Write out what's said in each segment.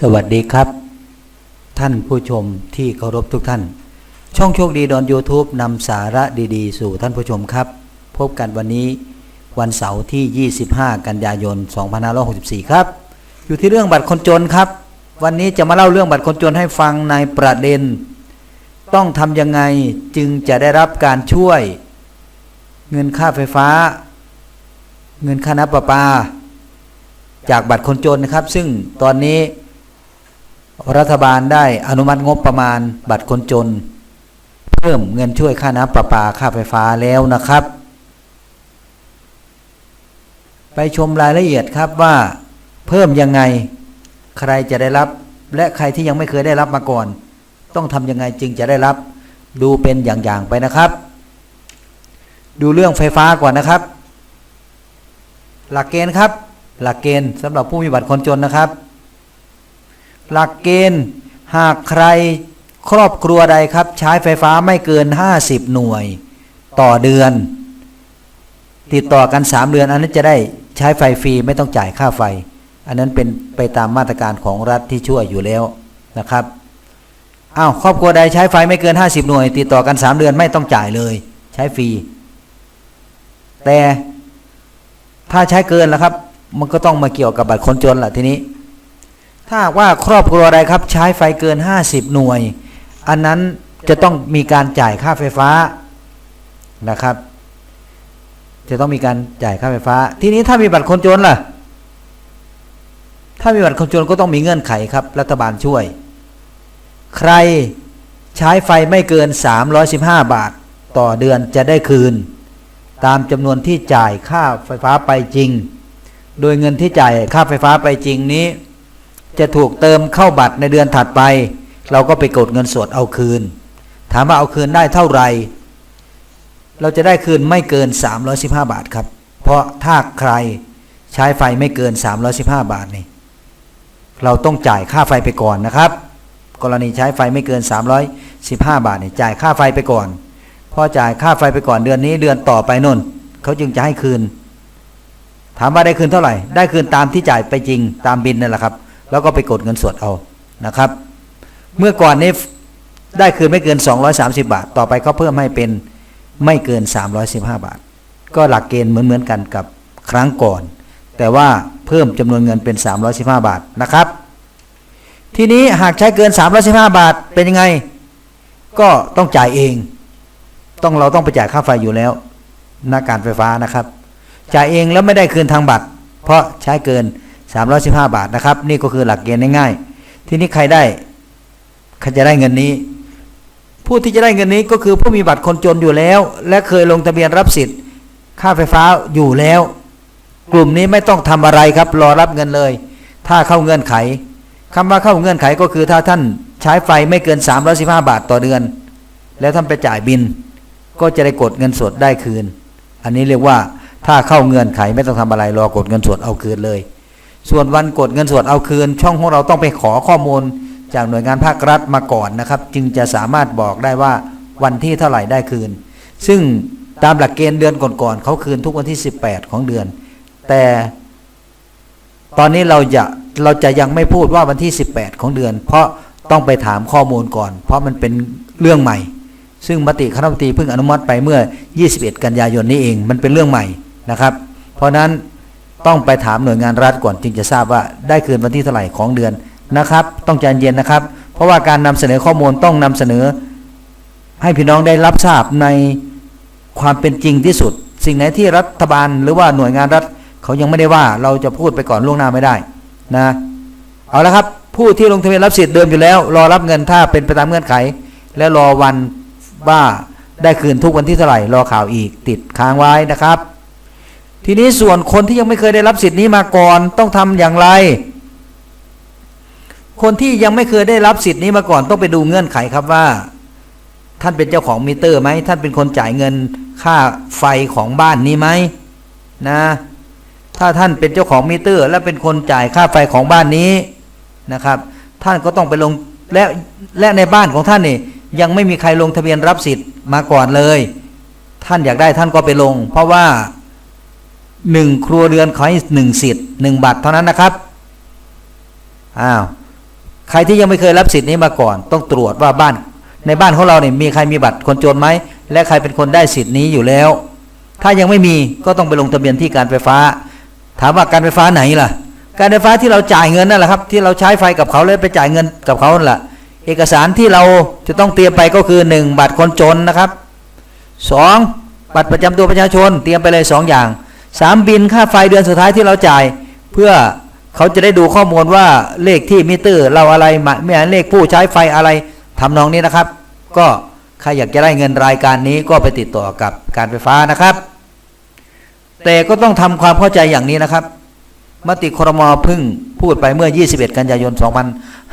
สวัสดีครับ ท่านผู้ชมที่เคารพทุกท่าน ช่องโชคดีดอน YouTube นำสาระดีๆ สู่ท่านผู้ชมครับ พบกันวันนี้วันเสาร์ที่ 25 กันยายน 2564 ครับ อยู่ที่เรื่องบัตรคนจนครับ วันนี้จะมาเล่าเรื่องบัตรคนจนให้ฟังในประเด็น ต้องทำยังไงจึงจะได้รับการช่วย เงินค่าไฟฟ้า เงินค่าน้ำประปา จากบัตรคนจนนะครับ ซึ่งตอนนี้ รัฐบาลได้อนุมัติงบประมาณบัตรคนจน เพิ่มเงินช่วยค่าน้ำประปาค่าไฟฟ้าแล้วนะครับ ไปชมรายละเอียดครับว่า เพิ่มยังไงใครจะได้รับ และใครที่ยังไม่เคยได้รับมาก่อน ต้องทำยังไงจึงจะได้รับ ดูเป็นอย่างๆไปนะครับ ดูเรื่องไฟฟ้าก่อนนะครับ หลักเกณฑ์ครับ หลักเกณฑ์สำหรับผู้มีบัตรคนจนนะครับ หลักเกณฑ์หากใครครอบครัวใดครับ ใช้ไฟฟ้าไม่เกิน 50 หน่วย ต่อเดือน ติดต่อกัน 3 เดือน อันนั้นจะได้ใช้ไฟฟรีไม่ต้องจ่ายค่าไฟ อันนั้นเป็นไปตามมาตรการของรัฐที่ช่วยอยู่แล้วนะครับอ้าวครอบครัวใดใช้ไฟไม่เกิน 50 หน่วย ติดต่อกัน 3 เดือนไม่ต้องจ่ายเลย ใช้ฟรีแต่ถ้าใช้เกินแล้วครับ มันก็ต้องมาเกี่ยวกับบัตรคนจนละทีนี้ ถ้าว่าครอบครัวใดครับใช้ไฟเกิน 50 หน่วย อันนั้นจะต้องมีการจ่ายค่าไฟฟ้านะครับ จะต้องมีการจ่ายค่าไฟฟ้า ทีนี้ถ้ามีบัตรคนจนล่ะ ถ้ามีบัตรคนจนก็ต้องมีเงื่อนไขครับ รัฐบาลช่วย ใครใช้ไฟไม่เกิน 315 บาทต่อเดือนจะได้คืน ตามจำนวนที่จ่ายค่าไฟฟ้าไปจริง โดยเงินที่จ่ายค่าไฟฟ้าไปจริงนี้ จะถูกเติมเข้าบัตรในเดือนถัดไป เราก็ไปกดเงินสดเอาคืน ถามว่าเอาคืนได้เท่าไหร่เราจะได้คืนไม่เกิน 315 บาทครับ เพราะถ้าใครใช้ไฟไม่เกิน 315 บาทนี่เราต้องจ่ายค่าไฟไปก่อนนะครับ กรณีใช้ไฟไม่เกิน 315 บาทนี่จ่ายค่าไฟไปก่อนพอจ่ายค่าไฟไปก่อนเดือนนี้เดือนต่อไปน่นเขาจึงจะให้คืน ถามว่าได้คืนเท่าไหร่ ได้คืนตามที่จ่ายไปจริงตามบินนั่นแหละครับ แล้วก็ไปกดเงินสดเอานะครับ เมื่อก่อนนี้ได้คืนไม่เกิน 230 บาท ต่อไปเขาเพิ่มให้เป็นไม่เกิน 315 บาท ก็หลักเกณฑ์เหมือนๆกันกับครั้งก่อน แต่ว่าเพิ่มจำนวนเงินเป็น 315 บาทนะครับ ทีนี้หากใช้เกิน 315 บาทเป็นยังไง ก็ต้องจ่ายเอง ต้องเราต้องไปจ่ายค่าไฟอยู่แล้วหน้าการไฟฟ้านะครับ จ่ายเองแล้วไม่ได้คืนทางบัตร เพราะใช้เกิน 315 บาทนะครับ นี่ก็คือหลักเกณฑ์ง่ายๆ ทีนี้ใครได้ใครจะได้เงินนี้ ผู้ที่จะได้เงินนี้ก็คือผู้มีบัตรคนจนอยู่แล้ว และเคยลงทะเบียนรับสิทธิ์ ค่าไฟฟ้าอยู่แล้ว กลุ่มนี้ไม่ต้องทำอะไรครับ รอรับเงินเลย ถ้าเข้าเงื่อนไขคำว่าเข้าเงื่อนไขก็คือถ้าท่านใช้ไฟไม่เกิน 315 บาทต่อเดือน แล้วท่านไปจ่ายบิน ก็จะได้กดเงินสดได้คืน อันนี้เรียกว่าถ้าเข้าเงื่อนไขไม่ต้องทำอะไรรอกดเงินสดเอาคืนเลย ส่วนวันกดเงินสดเอาคืน ช่องของเราต้องไปขอข้อมูลจากหน่วยงานภาครัฐมาก่อนนะครับ จึงจะสามารถบอกได้ว่าวันที่เท่าไหร่ได้คืน ซึ่งตามหลักเกณฑ์เดือนก่อนๆเขาคืนทุกวันที่ 18 ของเดือน แต่ตอนนี้เราจะเราจะยังไม่พูดว่าวันที่ 18 ของเดือน เพราะต้องไปถามข้อมูลก่อน เพราะมันเป็นเรื่องใหม่ ซึ่งมติคณะมนตรีเพิ่งอนุมัติไปเมื่อ 21 กันยายนนี้เอง มันเป็นเรื่องใหม่นะครับ เพราะนั้น ต้องไปถามหน่วยงานรัฐก่อนจึงจะทราบว่าได้คืนวันที่เท่าไหร่ของเดือนนะครับ ต้องใจเย็นนะครับ เพราะว่าการนำเสนอข้อมูลต้องนำเสนอ ให้พี่น้องได้รับทราบในความเป็นจริงที่สุด สิ่งไหนที่รัฐบาลหรือว่าหน่วยงานรัฐเขายังไม่ได้ว่าเราจะพูดไปก่อนล่วงหน้าไม่ได้นะเอาละครับผู้ที่ลงทะเบียนรับสิทธิ์เดิมอยู่แล้ว รอรับเงินถ้าเป็นไปตามเงื่อนไข และรอวันว่าได้คืนทุกวันที่เท่าไหร่รอข่าวอีกติดค้างไว้นะครับ ทีนี้ส่วนคนที่ยังไม่เคยได้รับสิทธิ์นี้มาก่อนต้องทำอย่างไร คนที่ยังไม่เคยได้รับสิทธิ์นี้มาก่อนต้องไปดูเงื่อนไขครับว่า ท่านเป็นเจ้าของมิเตอร์ไหมท่านเป็นคนจ่ายเงินค่าไฟของบ้านนี้ไหมนะ ถ้าท่านเป็นเจ้าของมิเตอร์ และเป็นคนจ่ายค่าไฟของบ้านนี้นะครับ ท่านก็ต้องไปลงและและในบ้านของท่านนี่ยังไม่มีใครลงทะเบียนรับสิทธิ์มาก่อนเลย ท่านอยากได้ท่านก็ไปลง เพราะว่า หนึ่งครัวเรือนขอให้หนึ่งสิทธิ์หนึ่งบัตรเท่านั้นนะครับอ้าวใครที่ยังไม่เคยรับสิทธิ์นี้มาก่อน ต้องตรวจว่าบ้านในบ้านของเราเนี่ยมีใครมีบัตรคนจนไหมและใครเป็นคนได้สิทธิ์นี้อยู่แล้ว ถ้ายังไม่มีก็ต้องไปลงทะเบียนที่การไฟฟ้า ถามว่าการไฟฟ้าไหนล่ะ การไฟฟ้าที่เราจ่ายเงินนั่นแหละครับ ที่เราใช้ไฟกับเขาแล้วไปจ่ายเงินกับเขานั่นแหละเอกสารที่เราจะต้องเตรียมไปก็คือ 1 บัตรคนจนนะครับ 2 บัตรประจำตัวประชาชนเตรียมไปเลย 2 อย่าง 3บินค่าไฟเดือนสุดท้ายที่เราจ่าย เพื่อเขาจะได้ดูข้อมูลว่าเลขที่มิเตอร์ เราอะไรหมายเลขผู้ใช้ไฟอะไรทำนองนี้นะครับ ก็ใครอยากจะได้เงินรายการนี้ก็ไปติดต่อกับการไฟฟ้านะครับ แต่ก็ต้องทำความเข้าใจอย่างนี้นะครับ มติครมพึ่งพูดไปเมื่อ 21 กันยายน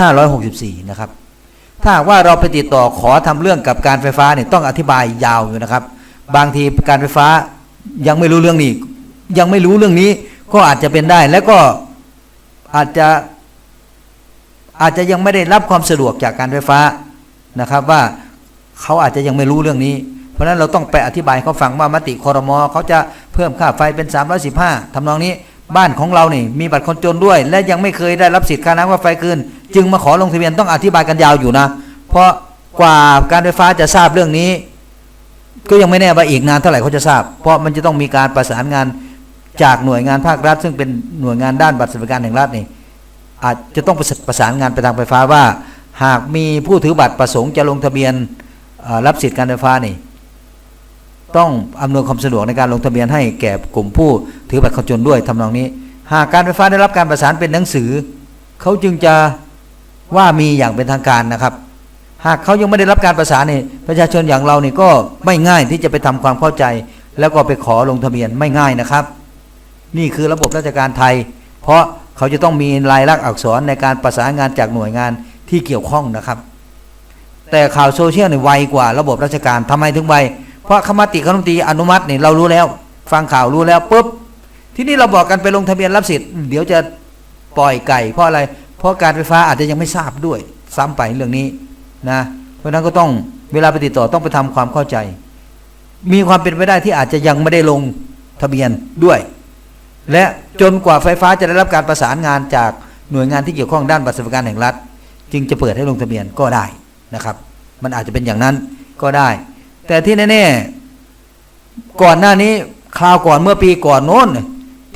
2564 นะครับ ถ้าว่าเราไปติดต่อขอทำเรื่องกับการไฟฟ้าเนี่ยต้องอธิบายยาวอยู่นะครับ บางทีการไฟฟ้ายังไม่รู้เรื่องนี้ ยังไม่รู้เรื่องนี้ ก็อาจจะเป็นได้ แล้วก็อาจจะอาจจะยังไม่ได้รับความสะดวกจากการไฟฟ้านะครับว่าเขาอาจจะยังไม่รู้เรื่องนี้ เพราะฉะนั้นเราต้องไปอธิบายเขาฟังว่ามติคอรมอเขาจะเพิ่มค่าไฟเป็น 315ทำนองนี้บ้านของเรานี่มีบัตรคนจนด้วย และยังไม่เคยได้รับสิทธิ์ค่าน้ำค่าไฟคืน จึงมาขอลงทะเบียนต้องอธิบายกันยาวอยู่นะ เพราะกว่าการไฟฟ้าจะทราบเรื่องนี้ ก็ยังไม่แน่ว่าอีกนานเท่าไหร่เขาจะทราบ เพราะมันจะต้องมีการประสานงาน จากหน่วยงานภาครัฐ ซึ่งเป็นหน่วยงานด้านบัตรสวัสดิการแห่งรัฐนี่อาจจะต้องประสานงานไปทางไฟฟ้าว่า หากมีผู้ถือบัตรประสงค์จะลงทะเบียนรับสิทธิ์การไฟฟ้านี่ต้องอำนวยความสะดวกในการลงทะเบียนให้แก่กลุ่มผู้ถือบัตรคนจนด้วยทำนองนี้ หากการไฟฟ้าได้รับการประสานเป็นหนังสือ เขาจึงจะว่ามีอย่างเป็นทางการนะครับ หากเขายังไม่ได้รับการประสานนี่ประชาชนอย่างเรานี่ก็ไม่ง่ายที่จะไปทำความเข้าใจ แล้วก็ไปขอลงทะเบียนไม่ง่ายนะครับ นี่คือระบบราชการไทย เพราะเขาจะต้องมีลายลักษณ์อักษรในการประสานงานจากหน่วยงานที่เกี่ยวข้องนะครับ แต่ข่าวโซเชียลเนี่ยไวกว่าระบบราชการทำไมถึงไวเพราะคมติคณะรัฐมตีอนุมัตินี่เรารู้แล้ว ฟังข่าวรู้แล้วปุ๊บที่นี่เราบอกกันไปลงทะเบียนรับสิทธิ์เดี๋ยวจะปล่อยไก่ เพราะอะไร เพราะการไฟฟ้าอาจจะยังไม่ทราบด้วย ซ้ำไปเรื่องนี้นะเพราะฉะนั้นก็ต้องเวลาไปติดต่อต้องไปทำความเข้าใจ มีความเป็นไปได้ที่อาจจะยังไม่ได้ลงทะเบียนด้วย และจนกว่าไฟฟ้าจะได้รับการประสานงานจากหน่วยงานที่เกี่ยวข้องด้านบัตรสวัสดิการแห่งรัฐ จึงจะเปิดให้ลงทะเบียนก็ได้นะครับ มันอาจจะเป็นอย่างนั้นก็ได้ แต่ที่แน่ๆก่อนหน้านี้คราวก่อนเมื่อปีก่อนโน้น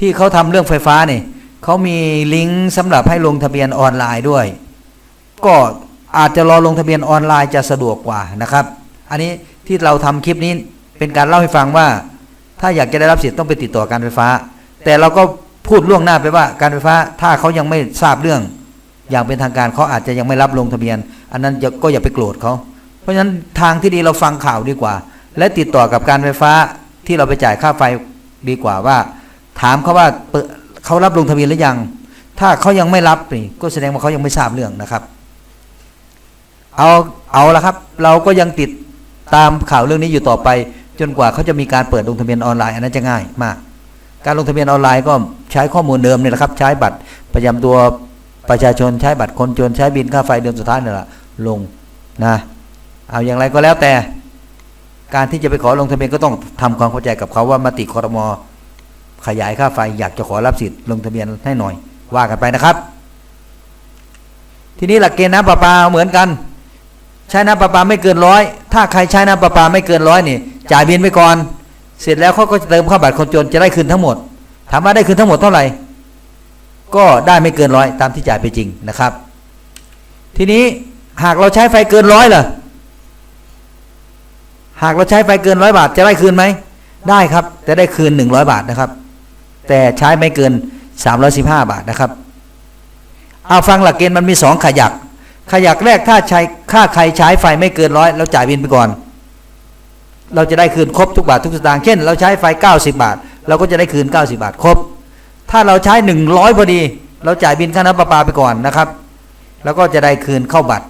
ที่เขาทำเรื่องไฟฟ้าเนี่ยเขามีลิงก์สำหรับให้ลงทะเบียนออนไลน์ด้วย ก็อาจจะรอลงทะเบียนออนไลน์จะสะดวกกว่านะครับ อันนี้ที่เราทำคลิปนี้เป็นการเล่าให้ฟังว่า ถ้าอยากจะได้รับสิทธิ์ต้องไปติดต่อการไฟฟ้า แต่เราก็พูดล่วงหน้าไปว่า การไฟฟ้าถ้าเขายังไม่ทราบเรื่อง อย่างเป็นทางการเขาอาจจะยังไม่รับลงทะเบียน อันนั้นก็อย่าไปโกรธเขาเพราะฉะนั้นทางที่ดีเราฟังข่าวดีกว่า และติดต่อกับการไฟฟ้าที่เราไปจ่ายค่าไฟดีกว่าว่า ถามเขาว่าเขารับลงทะเบียนหรือยัง ถ้าเขายังไม่รับนี่ก็แสดงว่าเขายังไม่ทราบเรื่องนะครับ เอาเอาละครับ เราก็ยังติดตามข่าวเรื่องนี้อยู่ต่อไป จนกว่าเขาจะมีการเปิดลงทะเบียนออนไลน์อันนั้นจะง่ายมาก การลงทะเบียนออนไลน์ก็ใช้ข้อมูลเดิมเนี่ยแหละครับ ใช้บัตรประจำตัวประชาชนใช้บัตรคนจนใช้บินค่าไฟเดือนสุดท้ายนี่แหละลงนะเอาอย่างไรก็แล้วแต่ การที่จะไปขอลงทะเบียนก็ต้องทำความเข้าใจกับเขาว่ามติคอรมอขยายค่าไฟอยากจะขอรับสิทธิ์ลงทะเบียนให้หน่อย ว่ากันไปนะครับ ทีนี้หลักเกณฑ์น้ำประปาเหมือนกัน ใช้น้ำประปาไม่เกินร้อยถ้าใครใช้น้ำประปาไม่เกินร้อยนี่จ่ายบินไปก่อน เสร็จแล้วเขาก็จะเติมเข้าบัตรคนจนจะได้คืนทั้งหมด ถามว่าได้คืนทั้งหมดเท่าไหร่ ก็ได้ไม่เกินร้อยตามที่จ่ายไปจริงนะครับ ทีนี้หากเราใช้ไฟเกินร้อยล่ะหากเราใช้ไฟเกินร้อยบาทจะได้คืนไหม ได้ครับแต่ได้คืนหนึ่งร้อยบาทนะครับ แต่ใช้ไม่เกินสามร้อยสิบห้าบาทนะครับ เอาฟังหลักเกณฑ์มันมีสองขยัก ขยักแรกถ้าใช้ค่าใครใช้ไฟไม่เกินร้อยเราจ่ายบินไปก่อน เราจะได้คืนครบทุกบาททุกสตางค์เช่น เราใช้ไฟ 90 บาท เราก็จะได้คืน 90 บาทครบ ถ้าเราใช้ 100พอดี เราจ่ายบินค่าน้ำประปาไปก่อนนะครับ แล้วก็จะได้คืนเข้าบัตร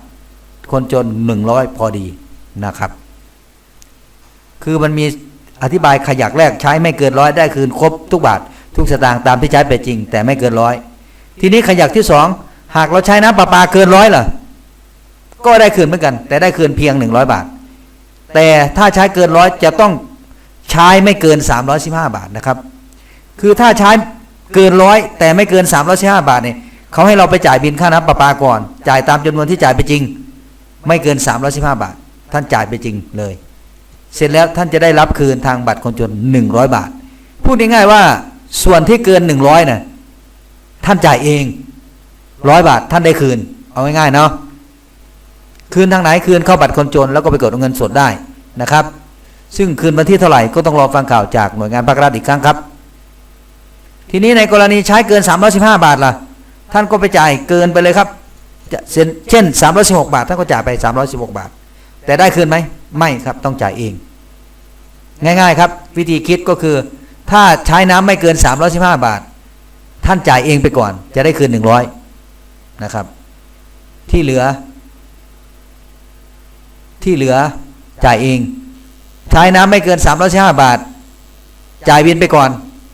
คนจน 100 พอดีนะครับ คือมันมีอธิบายขยักแรกใช้ไม่เกินร้อยได้คืนครบทุกบาท ทุกสตางค์ตามที่ใช้ไปจริง แต่ไม่เกินร้อยทีนี้ขยักที่สองหากเราใช้น้ำประปาเกินร้อยล่ะก็ได้คืนเหมือนกัน แต่ได้คืนเพียง 100 บาท แต่ถ้าใช้เกินร้อยจะต้องใช้ไม่เกิน 315 บาทนะครับ คือถ้าใช้เกินร้อยแต่ไม่เกิน 315 บาทเนี่ยเขาให้เราไปจ่ายบินค่าน้ำประปาก่อน จ่ายตามจำนวนที่จ่ายไปจริง ไม่เกิน 315 บาท ท่านจ่ายไปจริงเลย เสร็จแล้วท่านจะได้รับคืนทางบัตรคนจน 100 บาท พูดง่ายๆว่าส่วนที่เกิน 100น่ะท่านจ่ายเองร้อยบาทท่านได้คืน เอาง่ายๆเนาะ คืนทางไหนคืนเข้าบัตรคนจนแล้วก็ไปกดเงินสดได้นะครับ ซึ่งคืนวันที่เท่าไหร่ก็ต้องรอฟังข่าวจากหน่วยงานภาครัฐอีกครั้งครับ ทีนี้ในกรณีใช้เกิน 315 บาทล่ะ ท่านก็ไปจ่ายเกินไปเลยครับจะเช่นเช่น 316 บาท ท่านก็จ่ายไป 316 บาท แต่ได้คืนไหมไม่ครับต้องจ่ายเอง ง่ายๆครับ วิธีคิดก็คือ ถ้าใช้น้ำไม่เกิน 315 บาท ท่านจ่ายเองไปก่อน จะได้คืน 100 นะครับ ที่เหลือ ที่เหลือจ่ายเอง ใช้น้ำไม่เกิน315บาท จ่ายบินไปก่อน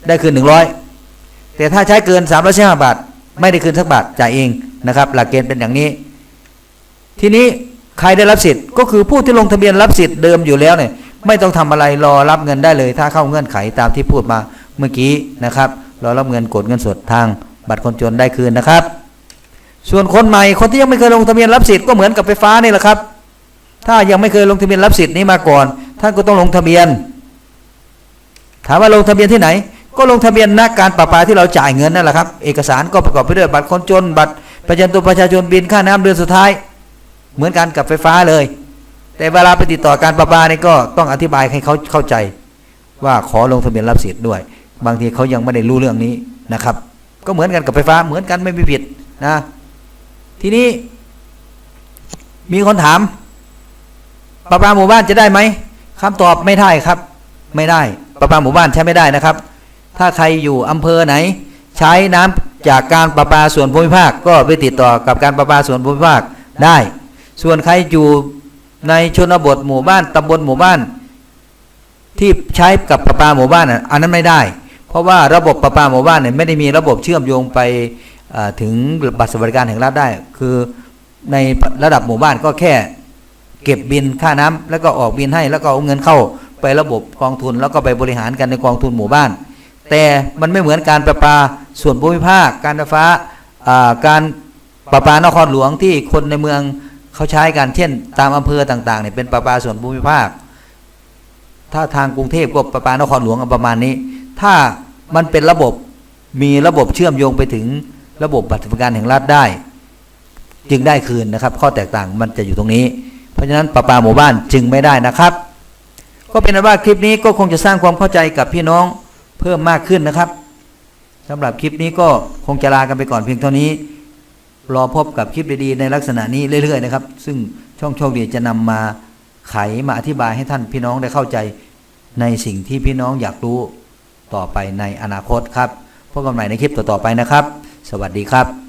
ได้คืน 100 แต่ถ้าใช้เกิน315บาท ไม่ได้คืนสักบาทจ่ายเองนะครับ หลักเกณฑ์เป็นอย่างนี้ ทีนี้ใครได้รับสิทธิ์ก็คือผู้ที่ลงทะเบียนรับสิทธิ์เดิมอยู่แล้วเนี่ยไม่ต้องทำอะไรรอรับเงินได้เลย ถ้าเข้าเงื่อนไขตามที่พูดมาเมื่อกี้นะครับรอรับเงินกดเงินสดทางบัตรคนจนได้คืนนะครับ ส่วนคนใหม่คนที่ยังไม่เคยลงทะเบียนรับสิทธิ์ก็เหมือนกับไฟฟ้านี่แหละครับ ถ้ายังไม่เคยลงทะเบียนรับสิทธิ์นี้มาก่อน ท่านก็ต้องลงทะเบียน ถามว่าลงทะเบียนที่ไหน ก็ลงทะเบียนนักการประปาที่เราจ่ายเงินนั่นแหละครับ เอกสารก็ประกอบไปด้วยบัตรคนจน บัตรประจำตัวประชาชนบินค่าน้ำเดือนสุดท้าย เหมือนกันกับไฟฟ้าเลย แต่เวลาไปติดต่อการประปานี่ก็ต้องอธิบายให้เขาเข้าใจ ว่าขอลงทะเบียนรับสิทธิ์ด้วย บางทีเขายังไม่ได้รู้เรื่องนี้นะครับ ก็เหมือนกันกับไฟฟ้าเหมือนกันไม่มีผิดนะ ทีนี้มีคนถาม ประปาหมู่บ้านจะได้ไหมคำตอบไม่ได้ครับ ไม่ได้ประปาหมู่บ้านใช้ไม่ได้นะครับ ถ้าใครอยู่อำเภอไหน ใช้น้ำจากการประปาส่วนภูมิภาค ก็ไปติดต่อกับการประปาส่วนภูมิภาคได้ ส่วนใครอยู่ในชนบทหมู่บ้านตำบลหมู่บ้าน ที่ใช้กับประปาหมู่บ้านน่ะอันนั้นไม่ได้ เพราะว่าระบบประปาหมู่บ้านเนี่ยไม่ได้มีระบบเชื่อมโยงไปถึงบัตรสวัสดิการแห่งรัฐได้ คือในระดับหมู่บ้านก็แค่ เก็บบินค่าน้ำแล้วก็ออกบินให้แล้วก็เอาเงินเข้าไประบบกองทุน แล้วก็ไปบริหารกันในกองทุนหมู่บ้าน แต่มันไม่เหมือนการประปาส่วนภูมิภาค การไฟฟ้าการประปานครหลวงที่คนในเมืองเขาใช้กันเช่น ตามอำเภอต่างๆเนี่ยเป็นประปาส่วนภูมิภาค ถ้าทางกรุงเทพก็ประปานครหลวงประมาณนี้ ถ้ามันเป็นระบบมีระบบเชื่อมโยงไปถึงระบบบัตรสวัสดิการแห่งรัฐได้ จึงได้คืนนะครับ ข้อแตกต่างมันจะอยู่ตรงนี้ ราะฉะนั้นประปาหมู่บ้านจึงไม่ได้นะครับ ก็เป็นอันว่าคลิปนี้ก็คงจะสร้างความเข้าใจกับพี่น้องเพิ่มมากขึ้นนะครับสำหรับคลิปนี้ก็คงจะลากันไปก่อนเพียงเท่านี้ รอพบกับคลิปดีๆ ในลักษณะนี้เรื่อยๆนะครับ ซึ่งช่องโชคดีจะนำมาไขมาอธิบายให้ท่านพี่น้องได้เข้าใจในสิ่งที่พี่น้องอยากรู้ต่อไปในอนาคตครับพบกันใหม่ในคลิปต่อๆไปนะครับ สวัสดีครับ